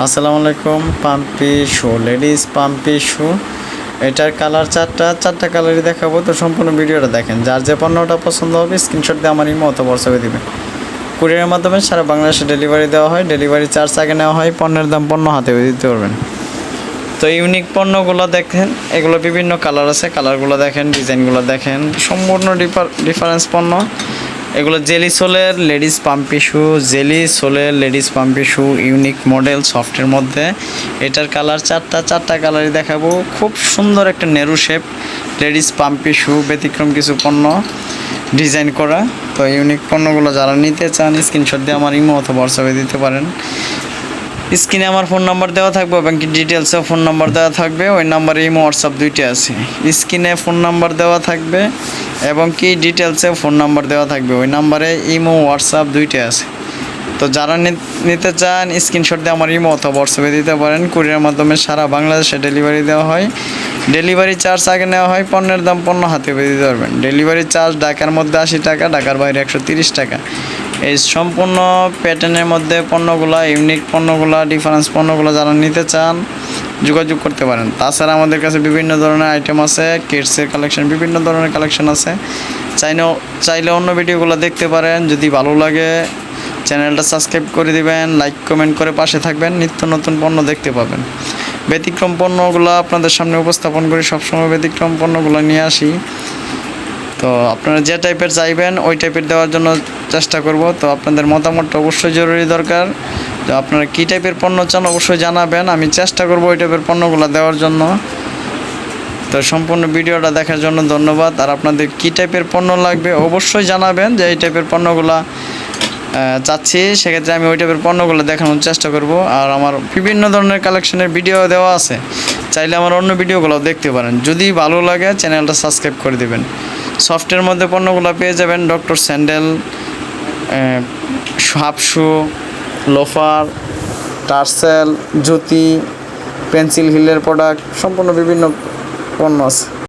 আসসালামু আলাইকুম, পাম্পি শু, লেডিস পাম্পি শু। এটার কালার চারটা চারটা কালারই দেখাবো, তো সম্পূর্ণ ভিডিওটা দেখেন। যার যে পণ্যটা পছন্দ হবে স্ক্রিনশট দিয়ে আমার ইমো অথবা হোয়াটসঅ্যাপে দিবে কুরিয়ারের মাধ্যমে সারা বাংলাদেশে ডেলিভারি দেওয়া হয় ডেলিভারি চার্জ আগে নেওয়া হয়, পণ্যের দাম পণ্য হাতে দিতে পারবেন। তো ইউনিক পণ্যগুলো দেখেন, এগুলো বিভিন্ন কালার আছে, কালারগুলো দেখেন, ডিজাইনগুলো দেখেন, সম্পূর্ণ ডিফারেন্স পণ্য। এগুলো জেলি সোলের ladies পাম্পি shoe jelly সোলের ladies pumpy shoe unique model সফটের মধ্যে। এটার কালার চারটা চারটা কালারই দেখাবো। খুব সুন্দর একটা নেরু শেপ, লেডিস পাম্পি শু ব্যতিক্রম কিছু পণ্য ডিজাইন করা। তো ইউনিক পণ্যগুলো যারা নিতে চান, স্ক্রিনশট দিয়ে আমার ইমো অথবা হোয়াটসঅ্যাপে দিতে পারেন। স্ক্রিনে আমার ফোন নাম্বার দেওয়া থাকবে এবং কি ডিটেলসেও ফোন নাম্বার দেওয়া থাকবে, ওই নাম্বারে ইমো হোয়াটসঅ্যাপ দুইটা আছে। স্ক্রিনে ফোন নাম্বার দেওয়া থাকবে এবং কি ডিটেলসে ফোন নাম্বার দেওয়া থাকবে, ওই নাম্বারে ইমো হোয়াটসঅ্যাপ দুইটা আছে। তো যারা নিতে চান স্ক্রিনশট দিয়ে আমার ইমো অথবা হোয়াটসঅ্যাপে দিতে পারেন। কুরিয়ার মাধ্যমে সারা বাংলাদেশে ডেলিভারি দেওয়া হয়। ডেলিভারি চার্জ আগে নেওয়া হয়, পণ্যের দাম পণ্য হাতে পেয়ে দিতে পারবেন। ডেলিভারি চার্জ ঢাকার মধ্যে আশি টাকা, ঢাকার বাইরে একশো তিরিশ টাকা। এই সম্পূর্ণ প্যাটার্নের মধ্যে পণ্যগুলো ইউনিক পণ্যগুলো ডিফারেন্স পণ্যগুলো যারা নিতে চান, যোগাযোগ করতে পারেন। তাছাড়া আমাদের কাছে বিভিন্ন ধরনের আইটেম আছে কিডসের কালেকশন বিভিন্ন ধরনের কালেকশন আছে। চাইলেও চাইলে অন্য ভিডিওগুলো দেখতে পারেন, যদি ভালো লাগে, চ্যানেলটা সাবস্ক্রাইব করে দিবেন লাইক কমেন্ট করে পাশে থাকবেন, নিত্য নতুন পণ্য দেখতে পাবেন। ব্যতিক্রম পণ্যগুলো আপনাদের সামনে উপস্থাপন করি সবসময় ব্যতিক্রম পণ্যগুলো নিয়ে আসি। তো আপনারা যে টাইপের চাইবেন, ওই টাইপের দেওয়ার জন্য চেষ্টা করব। তো আপনাদের মতামতটা অবশ্যই জরুরি দরকার। তো আপনারা কী টাইপের পণ্য চান অবশ্যই জানাবেন। আমি চেষ্টা করব ওই টাইপের পণ্যগুলো দেওয়ার জন্য। তো সম্পূর্ণ ভিডিওটা দেখার জন্য ধন্যবাদ। আর আপনাদের কী টাইপের পণ্য লাগবে অবশ্যই জানাবেন যে এই টাইপের পণ্যগুলো চাচ্ছি। সেক্ষেত্রে আমি ওই টাইপের পণ্যগুলো দেখানোর চেষ্টা করব। আর আমার বিভিন্ন ধরনের কালেকশনের ভিডিও দেওয়া আছে। চাইলে আমার অন্য ভিডিওগুলো দেখতে পারেন। যদি ভালো লাগে চ্যানেলটা সাবস্ক্রাইব করে দেবেন। সফটের মধ্যে পণ্যগুলো পেয়ে যাবেন doctor sandal half shoe loafer tassel জুতি পেন্সিল হিলের প্রোডাক্ট সম্পূর্ণ বিভিন্ন পণ্য আছে।